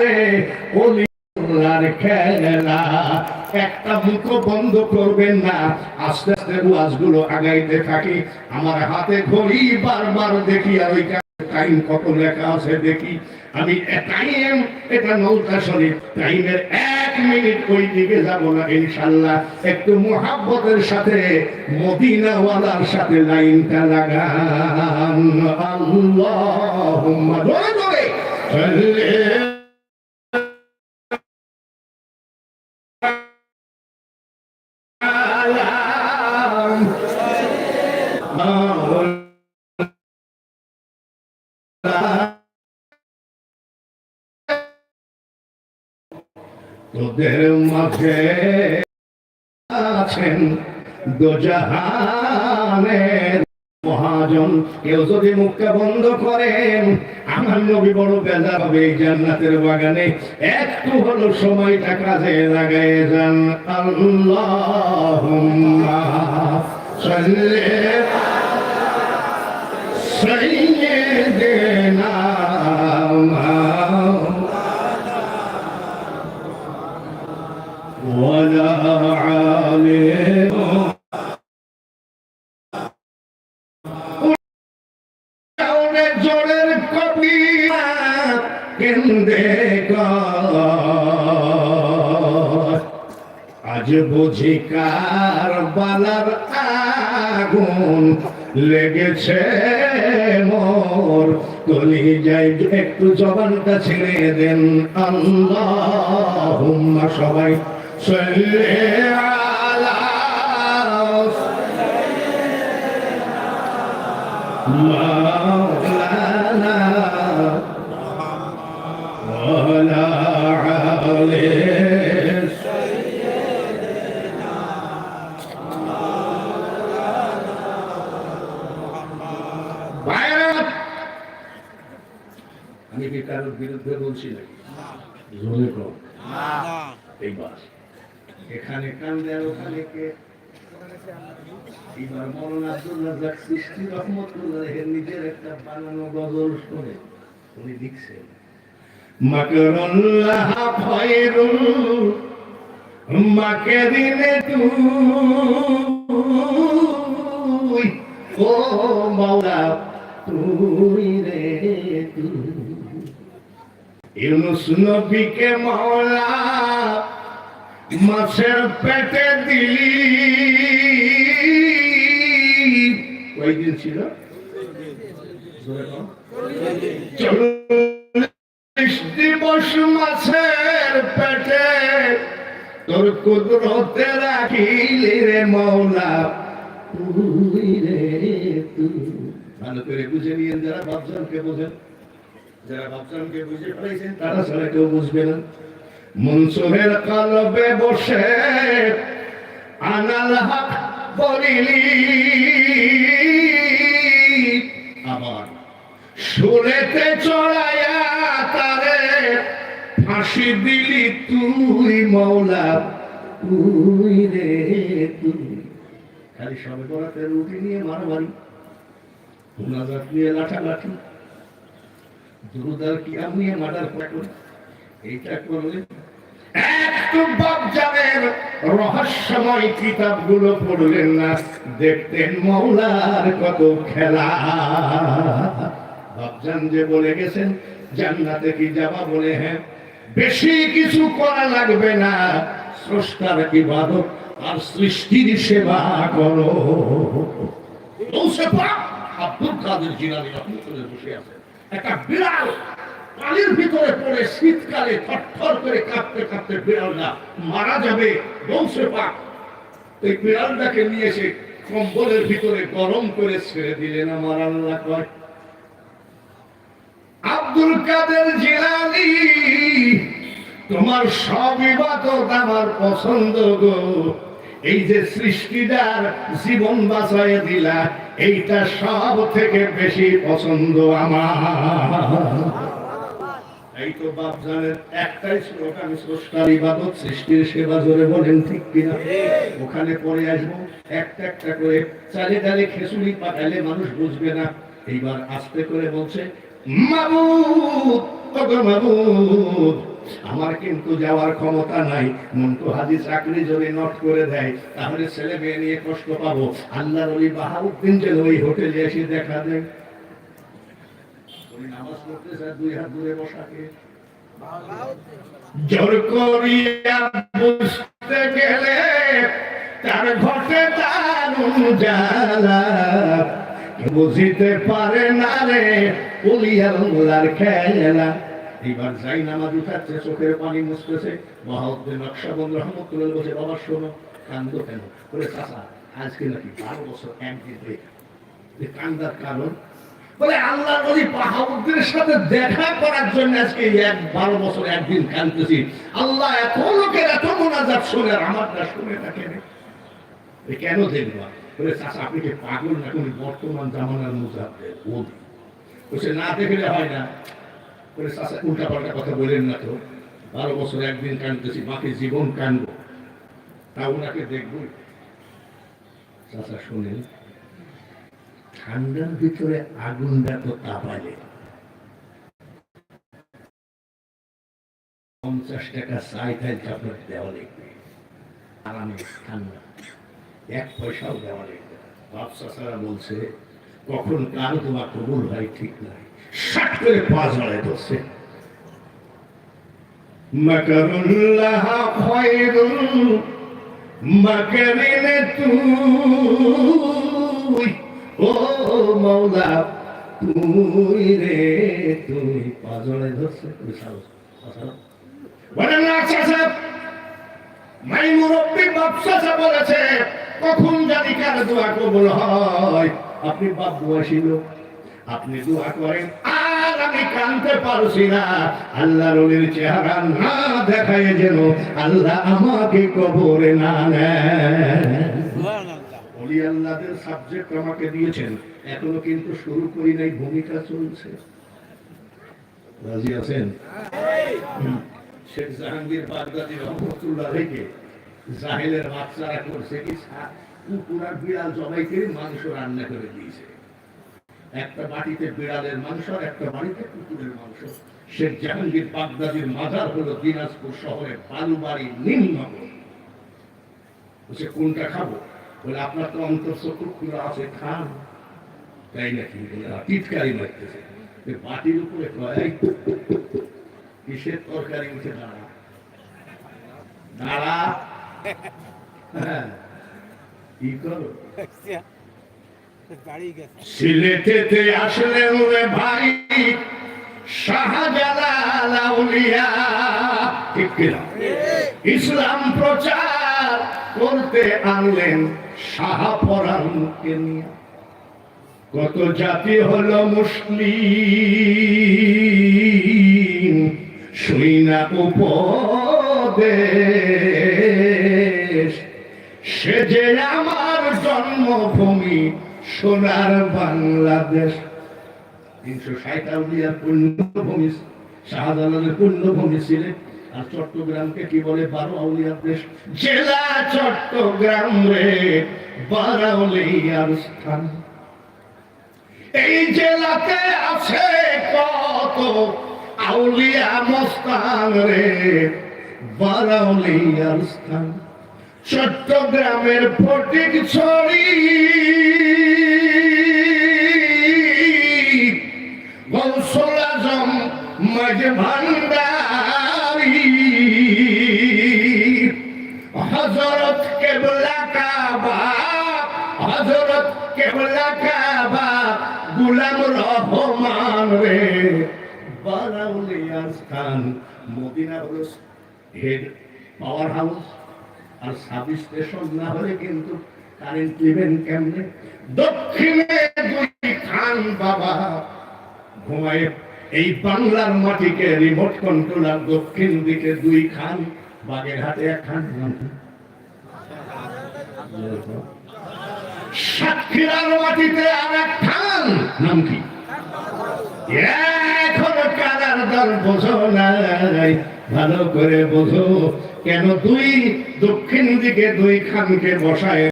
রে অলি একটা মুখ বন্ধ করবেন না। আস্তে আস্তে ওয়াজগুলো আগাইতে থাকি। আমার হাতে ঘড়ি বারবার দেখি আর ওই টাইম কত লেখা আছে দেখি। আমি টাইম, এটা নৌকা টাইমের এক মিনিট ওই দিকে যাব না ইনশাল্লাহ। একটু মোহাব্বতের সাথে, মদিনাওয়ালার সাথে লাইনটা লাগান আল্লাহ তোদের মাঝে আছেন দোজাহানের মহাজন। কেউ যদি মুখটা বন্ধ করেন, আমার নবী বড় বেজা হবে এই জান্নাতের বাগানে। একটু হলো সময়টা কাজে লাগাই যান। আল্লাহ سيدنا আজ বুঝি কারবালার আগুন লেগেছে মোর। গলি যাই একটু জবানটা ছেড়ে দেন। আল্লাহ সবাই সল্লে আলা আমি কি কারোর বিরুদ্ধে বলছি না জোরে কম এইবার। এখানে কান দেয় ওখানে কে? সৃষ্টি নিজের একটা বানানো গজল শুনে। উনি লিখছেন তুই, ও তুই রে তুই। নবীকে মাওলা, মাছের পেটে দিলি। ওই দিন ছিল? চল্লিশ দিবস মাছের পেটে তোর কুদরতে রাখিলি রে মৌলা তুই রে তুই। ভালো করে বুঝে নিয়েন যারা বাপজানকে বোঝেন। যারা বাপজানকে বুঝে ফেলেছেন তারা ছাড়া কেউ বুঝবে না। মনসুরের কলবে বসে আনাল হক বলিলি। আবার সুরেতে চড়াইয়া তারে ফাঁসি দিলি তুই মৌলা তুই রে তুই। খালি সবে বরাতে রুটি নিয়ে মারামারি মুনাজাত নিয়ে লাঠালাঠি। দুরুদার কি আমি মার্ডার করে? এইটা করলে একটু বাপজানের রহস্যময় কিতাবগুলো পড়লেন না। দেখতেন মৌলার কত খেলা। যে বলে গেছেন জান্নাতে কি যাবা বলে হ্যাঁ? বেশি কিছু করা লাগবে না। স্রষ্টার ইবাদত আর সৃষ্টির সেবা করো। আব্দুল কাদের জিলানি রহমতুল্লাহ বসে আছেন। একটা বিড়াল। পানির ভিতরে পড়ে শীতকালে থরথর করে কাঁপতে কাঁপতে বিড়ালটা মারা যাবে। বংশে পাক। এই বিড়ালটাকে নিয়ে এসে কম্বলের ভিতরে গরম করে ছেড়ে দিলেন আমার আল্লাহ কয়। আব্দুল কাদের জিলানি, তোমার সব ইবাদত আমার পছন্দ গো। এই যে সৃষ্টিদার জীবন বাঁচায় দিলা, এইটা সব থেকে বেশি পছন্দ আমার। এই তো বাপ জানেন একটাই স্লোগান স্রষ্টার ইবাদত, সৃষ্টির সেবা জোরে বলেন, ঠিক কিনা? ওখানে পরে আসব, একটা একটা করে চালে চালে খেসুলি পাকালে মানুষ বুঝবে না। এইবার আস্তে করে বলছে, মাবুদ মাহবুব আমার কিন্তু যাওয়ার ক্ষমতা নাই। মন্টু হাজি চাকরি যদি নট করে দেয়, তাহলে ছেলে মেয়ে নিয়ে কষ্ট পাবো। আল্লাহর ওই বাহাউদ্দিন যেন ওই হোটেলে এসে দেখা দেয়। বুঝিতে পারে না রে, উলিয়ার খেলা। এবার যাই নামাজ উঠাচ্ছে চোখের পানি মুছতেছে। মহাউদ্দিন নকশাবন্দ রহমতুল্লাহ বসে বাবা, শোনো, কান্দ কেন? বলে চাষা আজকে নাকি বারো বছর একদিন যে কান্দার কারণ? বলে আল্লাহ নবী বাহাউদ্দিনের সাথে দেখা করার জন্য আজকে এক বারো বছর একদিন কানতেছি আল্লাহ এত লোকের এত মোনাজাত শুনে আমারটা শুনে থাকেন কেন দেখব? বলে চাষা আপনি কি পাগল না কোন বর্তমান জামানার ওলি। বলছে, না দেখলে হয় না। বলে চাষা উল্টা পাল্টা কথা বলেন না তো। বারো বছর একদিন বাকি জীবন তা ওনাকে চাষা শোনেন, ঠান্ডার ভিতরে পঞ্চাশ টাকা চাই, তাই দেওয়া লাগবে। আরামে ঠান্ডা। এক পয়সাও দেওয়া লাগবে। বাদশা সারা বলছে, কখন কার তোমার কবুল হয় ঠিক নাই। ষাট করে পাঁচ জড়ায় ধরছে মকরুল্লাহ খয়রুল তুই, ও তুই রে তুই পাজলে ধরছে তুই সাহস বলেন না চাচা মাই মুরব্বী বাপ চাচা বলেছে, কখন জানি কার দোয়া কবুল হয়। আপনি বাপ লোক। আপনি দোয়া করেন, আর আমি কানতে পারছি না। আল্লাহ রবির চেহারা না দেখায় যেন আল্লাহ আমাকে কবরে না অলি আল্লাহদের সাবজেক্ট আমাকে দিয়েছেন, এখনও কিন্তু শুরু করি নাই, ভূমিকা চলছে। রাজি আছেন? শেখ জাহাঙ্গীর বাগদাদি রহমতুল্লাহ থেকে জাহেলের বাচ্চারা করছে কি কুকুর বিড়াল জবাই করে মাংস রান্না করে দিয়েছে। একটা বাটিতে বিড়ালের মাংস একটা বাড়িতে কুকুরের মাংস। শেখ জাহাঙ্গীর বাগদাদির মাজার হলো দিনাজপুর শহরের বালুবাড়ি নিম্নগর। বলছে কোনটা খাব? বলে আপনার তো অন্তর্চক্ষু খোলা আছে খান। তাই নাকি? "হ্যাঁ, টিটকারি মারতেছে। বাটির উপরে কিসের তরকারি উঠে দাঁড়া? দাঁড়া। হ্যাঁ। কি করো? গেছে সিলেটেতে আসলেন রে ভাই শাহজালাল আউলিয়া। ঠিক কিনা? ইসলাম প্রচার করতে আনলেন শাহপরানকে নিয়ে। কত জাতি হলো মুসলিম শুইনা উপদেশ। সে যে আমার জন্মভূমি সোনার বাংলাদেশ। তিনশো ষাট আউলিয়ার পুণ্যভূমি শাহজালালের পুণ্যভূমি ছিলেন আর চট্টগ্রামকে কি বলে? বারো আউলিয়ার দেশ। জেলা চট্টগ্রাম রে বারো আউলিয়ার স্থান। এই জেলাতে আছে কত আউলিয়া মস্তান রে বারাউলিয়ার স্থান। চট্টগ্রামের ফটিক ছড়ি মাঝ ভান্ডারি। হজরত কেবলা কাবা হজরত কেবলা কাবা, গুলাম রহমান রে। বারাউলিয়ার স্থান মদিনা হলো হেড পাওয়ার হাউস। আর সাব স্টেশন না হলে কিন্তু কারেন্ট নেবেন কেমনে? দক্ষিণে দুই খান বাবা ঘুমায় এই বাংলার মাটিকে রিমোট কন্ট্রোলার দক্ষিণ দিকে দুই খান, বাগেরহাটে এক খান। সাতক্ষীরার মাটিতে আর এক খান। নাম কি? এখন কারার দল বোঝো নাই ভালো করে বোঝো কেন দুই দক্ষিণ দিকে দুই খানকে বসায়